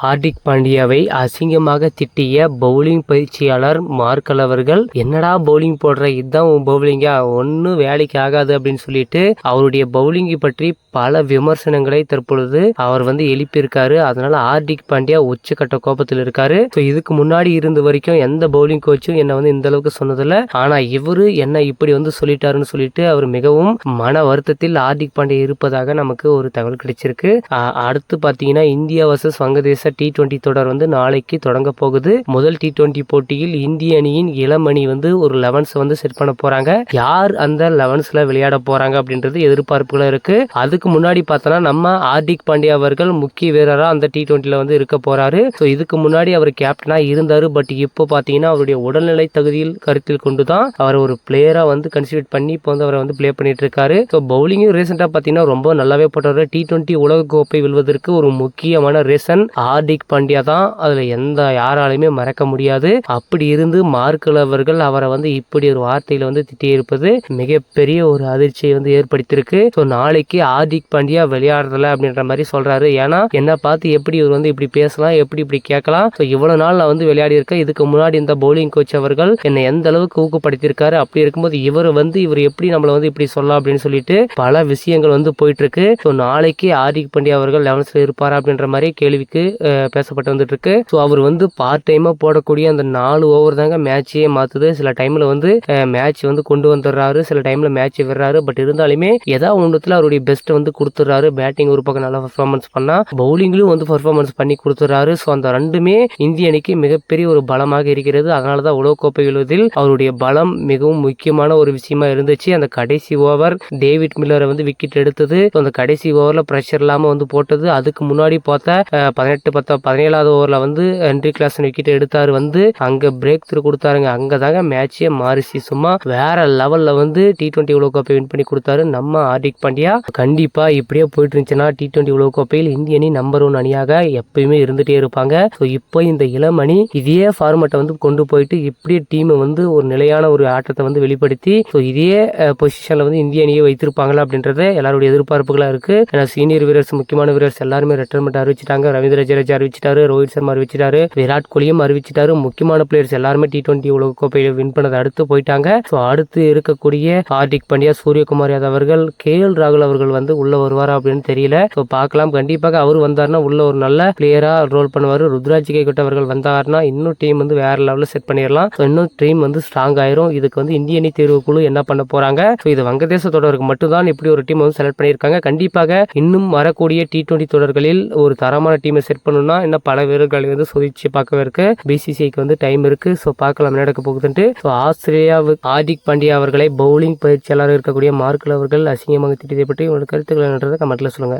ஹார்திக் பாண்டியாவை அசிங்கமாக திட்டிய பவுலிங் பயிற்சியாளர் மார்க்கல் அவர்கள் என்னடா பவுலிங் போடுற? இதுதான் உன் பவுலிங்கா ஒன்றும் வேலைக்கு ஆகாது அப்படின்னு சொல்லிட்டு அவருடைய பவுலிங்கை பற்றி பல விமர்சனங்களை தற்பொழுது அவர் வந்து எழுப்பியிருக்காரு. அதனால ஹார்திக் பாண்டியா உச்சக்கட்ட கோபத்தில் இருக்காரு. ஸோ இதுக்கு முன்னாடி இருந்த வரைக்கும் எந்த பவுலிங் கோச்சும் என்னை வந்து இந்த அளவுக்கு சொன்னதில்ல. ஆனா இவரு என்ன இப்படி வந்து சொல்லிட்டாருன்னு சொல்லிட்டு அவர் மிகவும் மன வருத்தத்தில் ஹார்திக் பாண்டியா இருப்பதாக நமக்கு ஒரு தகவல் கிடைச்சிருக்கு. அடுத்து பாத்தீங்கன்னா இந்தியா வர்சஸ் வங்கதேச டி டுவெண்ட்டி தொடர் வந்து நாளைக்கு தொடங்க போகுது. முதல் டி டுவெண்ட்டி போட்டியில் இந்திய அணியின் இளம் அணி வந்து ஒரு லெவன்ஸ் வந்து செட் பண்ண போறாங்க. யார் அந்த லெவன்ஸ்ல விளையாட போறாங்க அப்படின்றது எதிர்பார்ப்புகள் இருக்கு. அதுக்கு முன்னாடி பார்த்தோன்னா நம்ம ஹார்திக் பாண்டியா அவர்கள் முக்கிய வீரரா அந்த டி டுவெண்ட்டில வந்து இருக்க போறாரு. ஸோ இதுக்கு முன்னாடி அவர் கேப்டனா இருந்தாரு. பட் இப்போ பார்த்தீங்கன்னா அவருடைய உடல்நிலை தகுதியில் கருத்தில் கொண்டு தான் அவர் ஒரு பிளேயரா வந்து கன்சிடர் பண்ணி இப்போ வந்து அவரை வந்து ப்ளே பண்ணிட்டு இருக்காரு. ஸோ பவுலிங்கும் ரீசெண்டாக பார்த்தீங்கன்னா ரொம்ப நல்லாவே போட்டார். டி டுவெண்ட்டி உலக கோப்பை வெல்வதற்கு ஒரு முக்கியமான ரீசன் ஹார்திக் பாண்டியா தான் அதுல எந்த யாராலையுமே மறக்க முடியாது. அப்படி இருந்து மார்க்கல் அவர்கள் அவரை வந்து இப்படி ஒரு வார்த்தையில வந்து திட்டியிருப்பது மிகப்பெரிய ஒரு அதிர்ச்சியை வந்து ஏற்படுத்தியிருக்கு. ஸோ நாளைக்கு ஹார்திக் பாண்டியா விளையாடுறதில்ல அப்படின்ற மாதிரி சொல்றாரு. ஏன்னா என்ன பார்த்து எப்படி இவர் வந்து இப்படி பேசலாம் எப்படி இப்படி கேட்கலாம். ஸோ இவ்வளவு நாள் நான் வந்து விளையாடி இருக்கேன் இதுக்கு முன்னாடி இந்த பவுலிங் கோச் அவர்கள் என்னை எந்த அளவுக்கு ஊக்கப்படுத்தியிருக்காரு? அப்படி இருக்கும்போது இவர் வந்து இவர் எப்படி நம்மளை வந்து இப்படி சொல்லலாம் அப்படின்னு சொல்லிட்டு பல விஷயங்கள் வந்து போயிட்டு இருக்கு ஸோ நாளைக்கு ஹார்திக் பாண்டியா அவர்கள் லெவன்ஸ்ல இருப்பாரா அப்படின்ற மாதிரி கேள்விக்கு பேசப்பட்டு வந்துட்டு இருக்கு ஸோ அவர் வந்து பார்ட் டைமாக போடக்கூடிய அந்த நாலு ஓவர் தாங்க மேட்சையே மாற்றுது சில டைமில் வந்து மேட்ச் வந்து கொண்டு வந்துடுறாரு. சில டைமில் மேட்ச் விடுறாரு. பட் இருந்தாலுமே ஏதாவது ஒன்றுத்துல அவருடைய பெஸ்ட்டை வந்து கொடுத்துட்றாரு. பேட்டிங் ஒரு பக்கம் நல்லா பர்ஃபார்மன்ஸ் பண்ணால் பவுலிங்லையும் வந்து பர்ஃபார்மன்ஸ் பண்ணி கொடுத்துட்றாரு. ஸோ அந்த ரெண்டுமே இந்திய அணிக்கு மிகப்பெரிய ஒரு பலமாக இருக்கிறது. அதனால தான் உலகக்கோப்பை வெல்வதில் அவருடைய பலம் மிகவும் முக்கியமான ஒரு விஷயமா இருந்துச்சு. அந்த கடைசி ஓவர் டேவிட் மில்லரை வந்து விக்கெட் எடுத்தது. அந்த கடைசி ஓவரில் ப்ரெஷர் இல்லாமல் வந்து போட்டது. அதுக்கு முன்னாடி பார்த்தா பதினெட்டு பத்தா பதினேழாவது ஓவரில் வந்து ஹென்ரி கிளாசன் விக்கெட் எடுத்தார். வந்து அங்கே பிரேக் த்ரூ கொடுத்தாருங்க. அங்கே தாங்க மேட்சே மாறிச்சு. சும்மா வேற லெவலில் வந்து டி டுவெண்ட்டி கோப்பை வின் பண்ணி கொடுத்தாரு. நம்ம ஹார்திக் பாண்டியா கண்டிப்பா இப்படியே போயிட்டு இருந்துச்சுன்னா டி டுவெண்ட்டி உலகக்கோப்பையில் இந்திய அணி நம்பர் ஒன் அணியாக எப்பயுமே இருந்துகிட்டே இருப்பாங்க. ஸோ இப்போ இந்த இளம் அணி இதே ஃபார்மேட்டை வந்து கொண்டு போயிட்டு இப்படியே டீமை வந்து ஒரு நிலையான ஒரு ஆட்டத்தை வந்து வெளிப்படுத்தி ஸோ இதே பொசிஷனில் வந்து இந்திய அணியை வைத்திருப்பாங்களா அப்படின்றது எல்லாருடைய எதிர்பார்ப்புகளாக இருக்கு. ஏன்னா சீனியர் வீரர்ஸ் முக்கியமான வீரர்ஸ் எல்லாருமே ரிட்டைர்மெண்ட் அறிவிச்சிட்டாங்க. ரவீந்திர ஜடேஜா அறிவிச்சிட்டாரு ரோஹித் சர்மா அறிவிச்சிட்டாரு விராட் கோலியும் அறிவிச்சிட்டாரு. முக்கியமான பிளேயர்ஸ் எல்லாருமே டி டுவெண்ட்டி உலகக்கோப்பையை வின் பண்ணதை அடுத்து போயிட்டாங்க. ஸோ அடுத்து இருக்கக்கூடிய ஹார்திக் பாண்டியா சூரியகுமார் யாதவ் அவர்கள் கே எல் ராகுல் அவர்கள் வந்து உள்ள வருவாரா அப்படின்னு தெரியல. ஸோ பார்க்கலாம். கண்டிப்பாக அவர் வந்தாருன்னா உள்ள ஒரு நல்ல பிளேயரா ரோல் பண்ணுவார். ருத்ராஜ் கேகட் அவர்கள் வந்தாருன்னா இன்னும் டீம் வந்து வேற லெவலில் செட் பண்ணிடலாம். ஸோ இன்னும் டீம் வந்து ஸ்ட்ராங் ஆயிரும். இதுக்கு வந்து இந்திய அணி தேர்வு குழு என்ன பண்ண போறாங்க? ஸோ இது வங்கதேச தொடருக்கு மட்டும்தான் இப்படி ஒரு டீம் வந்து செலக்ட் பண்ணியிருக்காங்க. கண்டிப்பாக இன்னும் வரக்கூடிய டி டுவெண்ட்டி தொடர்களில் ஒரு தரமான டீமை செட் பண்ணணும்னா இன்னும் பல வீரர்களை வந்து சோதிச்சு பார்க்கவே இருக்கு. பிசிசிஐக்கு வந்து டைம் இருக்கு. ஸோ பார்க்கலாம் நடக்க போகுதுன்ட்டு. ஸோ ஆஸ்திரேலியாவுக்கு ஹார்திக் பாண்டியா அவர்களை பவுலிங் பயிற்சியாளர் இருக்கக்கூடிய மார்க்கல் அவர்கள் அசிங்கமாக திட்டத்தை பற்றி உங்களோட கருத்துக்களை கமெண்ட்ல சொல்லுங்க.